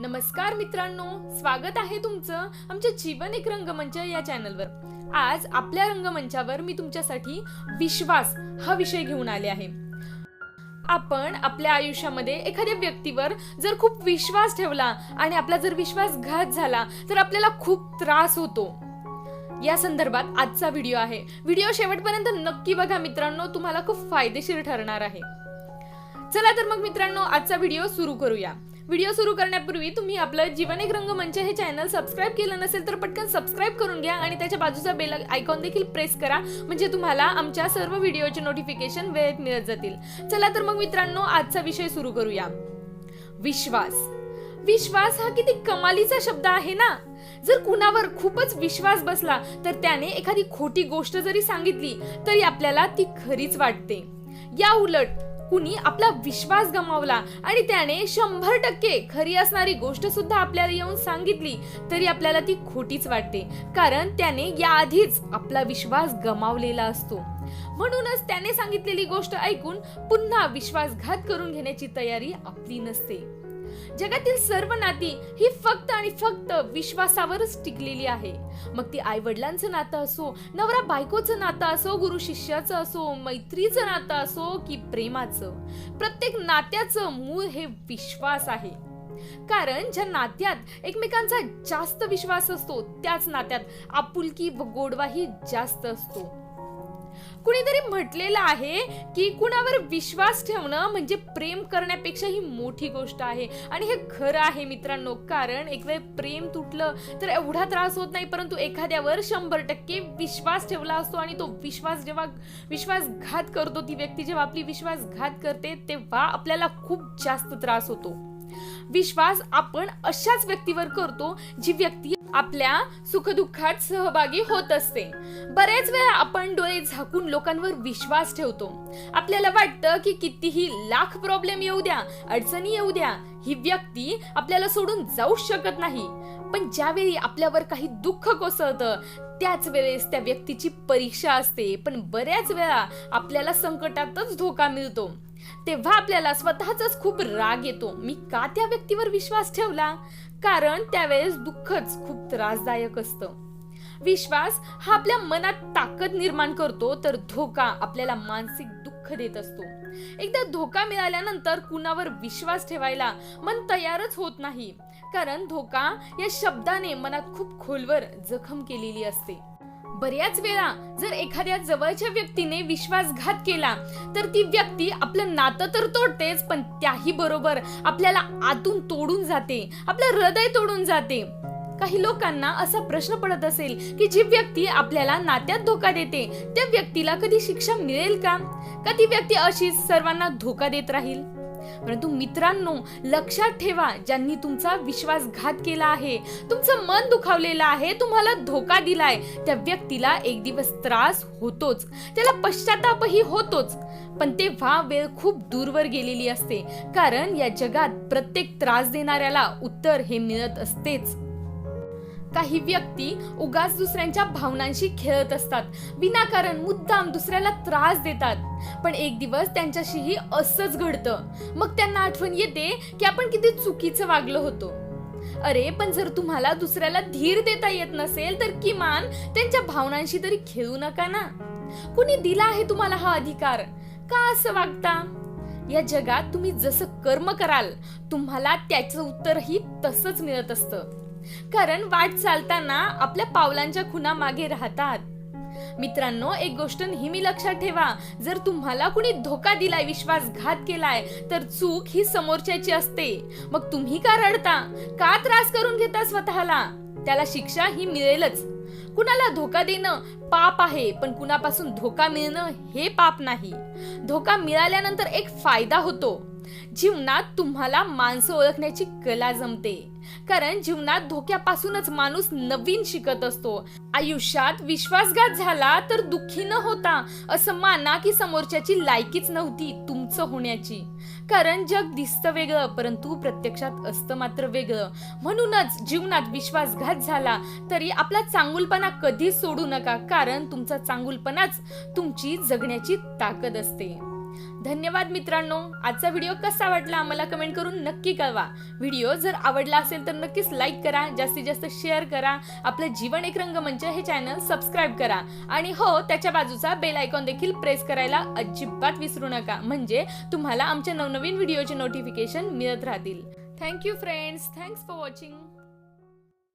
नमस्कार मित्रांनो स्वागत आहे तुमचं आमच्या जीवन एक रंगमंच या चॅनलवर. आज आपल्या रंगमंचावर मी तुमच्यासाठी विश्वास हा विषय घेऊन आले आहे. आपण आपल्या आयुष्यामध्ये एखाद्या व्यक्तीवर जर खूप विश्वास ठेवला आणि आपला जर विश्वासघात झाला तर आपल्याला खूप त्रास होतो. या संदर्भात आजचा व्हिडिओ आहे. व्हिडिओ शेवटपर्यंत नक्की बघा मित्रांनो तुम्हाला खूप फायदेशीर ठरणार आहे. चला तर मग मित्रांनो आजचा व्हिडिओ सुरू करूया. व्हिडिओ सुरू करण्यापूर्वी तुम्ही आपलं जीवन एक रंगमंच हे चॅनल सबस्क्राईब केलं नसेल तर पटकन सबस्क्राईब करून घ्या आणि त्याच्या बाजूचा बेल आयकॉन देखील प्रेस करा म्हणजे तुम्हाला आमच्या सर्व व्हिडिओचे नोटिफिकेशन वेळेत मिळत जातील. चला तर मग मित्रांनो आजचा विषय सुरू करूया. विश्वास. विश्वास हा किती कमालीचा शब्द आहे ना? जर कुणावर खूपच विश्वास बसला तर त्याने एखादी खोटी गोष्ट जरी सांगितली तरी आपल्याला ती खरीच वाटते. या उलट कुणी आपला विश्वास गमावला आणि त्याने शंभर टक्के खरी असणारी गोष्ट सुद्धा आपल्याला येऊन सांगितली तरी आपल्याला ती खोटीच वाटते. कारण त्याने याआधीच आपला विश्वास गमावलेला असतो. म्हणूनच त्याने सांगितलेली गोष्ट ऐकून पुन्हा विश्वासघात करून घेण्याची तयारी आपली नसते. जगातील सर्व नाती ही फक्त आणि फक्त विश्वासावरच टिकलेली आहे. मग ती आई वडिलांचं नातं असो नवरा बायकोचं नातं असो गुरु शिष्याचं असो मैत्रीचं नातं असो की प्रेमाचं प्रत्येक नात्याचं मूळ हे विश्वास आहे. कारण ज्या नात्यात एकमेकांचा जास्त विश्वास असतो त्याच नात्यात आपुलकी व गोडवाही जास्त असतो. कुणीतरी म्हटलेलं आहे की कुणावर विश्वास ठेवणं म्हणजे प्रेम करण्यापेक्षा ही मोठी गोष्ट आहे. आणि हे खरं आहे मित्रांनो कारण एक वेळ प्रेम तुटलं तर एवढा त्रास होत नाही परंतु एखाद्यावर शंभर टक्के विश्वास ठेवला असतो आणि तो विश्वास जेव्हा विश्वासघात करतो ती व्यक्ती जेव्हा आपली विश्वासघात करते तेव्हा आपल्याला खूप जास्त त्रास होतो. विश्वास आपण अशाच व्यक्तीवर करतो जी व्यक्ती आपल्या सुखदुःखात सहभागी होत असते. बरेच वेळा आपण डोळे झाकून लोकांवर विश्वास ठेवतो. आपल्याला वाटतं की कितीही लाख प्रॉब्लेम येऊ द्या अडचणी येऊ द्या ही व्यक्ती आपल्याला सोडून जाऊ शकत नाही. पण ज्यावेळी आपल्यावर काही दुःख कोसळतं त्याच वेळेस त्या व्यक्तीची परीक्षा असते. पण बऱ्याच वेळा आपल्याला संकटातच धोका मिळतो. तेव्हा आपल्याला स्वतःचाच खूप राग येतो. मी का त्या व्यक्तीवर विश्वास ठेवला? कारण त्यावेळेस दुःखच खूप त्रासदायक असतं. विश्वास हा आपल्या मनात ताकद निर्माण करतो तर धोका आपल्याला मानसिक दुःख देत असतो. एकदा धोका मिळाल्यानंतर कुणावर विश्वास ठेवायला मन तयारच होत नाही. कारण धोका या शब्दाने मनात खूप खोलवर जखम केलेली असते. बऱ्याच वेळा जर एखाद्या जवळच्या व्यक्तीने विश्वासघात केला तर ती व्यक्ती आपलं नातं तर तोडतेच पण त्याही बरोबर आपल्याला आतून तोडून जाते आपलं हृदय तोडून जाते. काही लोकांना असा प्रश्न पडत असेल की जी व्यक्ती आपल्याला नात्यात धोका देते त्या व्यक्तीला कधी शिक्षा मिळेल का? का ती व्यक्ती अशीच सर्वांना धोका देत राहील? परंतु मित्रांनो लक्षात ठेवा ज्यांनी तुमचा विश्वासघात केला आहे तुमचं मन दुखावलेलं आहे तुम्हाला धोका दिलाय त्या व्यक्तीला एक दिवस त्रास होतोच. त्याला पश्चातापही होतोच. पण तेव्हा वेळ खूप दूरवर गेलेली असते. कारण या जगात प्रत्येक त्रास देणाऱ्याला उत्तर हे मिळत असतेच. काही व्यक्ती उगाच दुसऱ्यांच्या भावनांशी खेळत असतात. विनाकारण मुद्दाम दुसऱ्याला त्रास देतात. पण एक दिवस त्यांच्याशीही असंच घडतं. मग त्यांना आठवण येते की आपण किती चुकीचं वागलो होतो. अरे पण जर तुम्हाला दुसऱ्याला धीर देता येत नसेल तर किमान त्यांच्या भावनांशी तरी खेळू नका ना. कुणी दिला आहे तुम्हाला हा अधिकार? का असं वागता? या जगात तुम्ही जसं कर्म कराल तुम्हाला त्याचं उत्तरही तसंच मिळत असतं. कारण वाट चालताना आपल्या पावलांच्या खुना मागे राहतात. मित्रांनो एक गोष्ट नेहमी लक्षात ठेवा. जर तुम्हाला कुणी धोका दिलाय विश्वासघात केलाय तर चूक ही समोरच्याची असते. मग तुम्ही का रडता? का त्रास करून घेता स्वतःला? त्याला शिक्षा ही मिळेलच. कुणाला धोका देणं पाप आहे पण कुणापासून धोका मिळणं हे पाप नाही. धोका मिळाल्यानंतर एक फायदा होतो. जीवनात तुम्हाला माणसं ओळखण्याची कला जमते. कारण जीवनात धोक्यापासूनच माणूस नवीन शिकत असतो. आयुष्यात विश्वासघात झाला तर दुःखी न होता असं माना की समोरच्याची लायकीच नव्हती तुमचं होण्याची. कारण जग दिसतं वेगळं परंतु प्रत्यक्षात असतं मात्र वेगळं. म्हणूनच जीवनात विश्वासघात झाला तरी आपला चांगुलपणा कधीच सोडू नका कारण तुमचा चांगुलपणाच तुमची जगण्याची ताकद असते. धन्यवाद मित्रांनो. आजचा व्हिडिओ कसा वाटला आम्हाला कमेंट करून नक्की कळवा. व्हिडिओ जर आवडला असेल तर नक्कीच लाईक करा जास्तीत जास्त शेअर करा आपलं जीवन एक रंगमंच हे चॅनल सबस्क्राईब करा. आणि हो त्याच्या बाजूचा बेल आयकॉन देखील प्रेस करायला अजिबात विसरू नका. म्हणजे तुम्हाला आमच्या नवनवीन व्हिडिओचे नोटिफिकेशन मिळत राहतील. Thank you friends thanks for watching